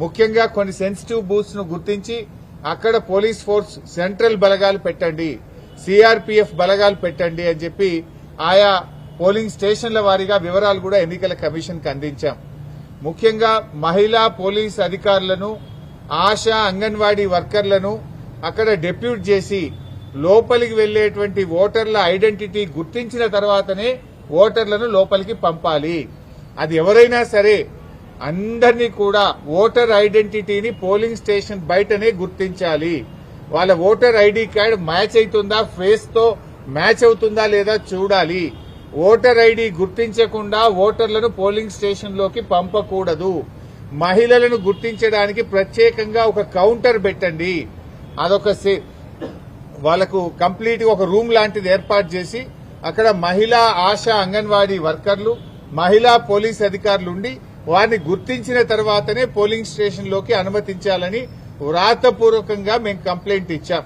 ముఖ్యంగా కొన్ని సెన్సిటివ్ బూత్స్ను గుర్తించి అక్కడ పోలీస్ ఫోర్స్ సెంట్రల్ బలగాలు పెట్టండి సిఆర్పీఎఫ్ బలగాలు పెట్టండి అని చెప్పి ఆయా పోలింగ్ స్టేషన్ల వారీగా వివరాలు కూడా ఎన్నికల కమిషన్కు అందించాం. ముఖ్యంగా మహిళా పోలీస్ అధికారులను ఆశా అంగన్వాడీ వర్కర్లను అక్కడ డెప్యూట్ చేసి లోపలికి వెళ్ళేటువంటి ఓటర్ల ఐడెంటిటీ గుర్తించిన తర్వాతనే ఓటర్లను లోపలికి పంపాలి. అది ఎవరైనా సరే అందరినీ కూడా ఓటర్ ఐడెంటిటీని పోలింగ్ స్టేషన్ బయటనే గుర్తించాలి. వాళ్ళ ఓటర్ ఐడి కార్డ్ మ్యాచ్ అవుతుందా ఫేస్తో మ్యాచ్ అవుతుందా లేదా చూడాలి. ఓటర్ ఐడి గుర్తించకుండా ఓటర్లను పోలింగ్ స్టేషన్లోకి పంపకూడదు. మహిళలను గుర్తించడానికి ప్రత్యేకంగా ఒక కౌంటర్ పెట్టండి. అదొక సే- వాళ్ళకు కంప్లీట్ ఒక రూమ్ లాంటిది ఏర్పాటు చేసి అక్కడ మహిళా ఆశా అంగన్వాడీ వర్కర్లు మహిళా పోలీస్ అధికారులు ఉండి వారిని గుర్తించిన తర్వాతనే పోలింగ్ స్టేషన్లోకి అనుమతించాలని వ్రాతపూర్వకంగా మేము కంప్లైంట్ ఇచ్చాం.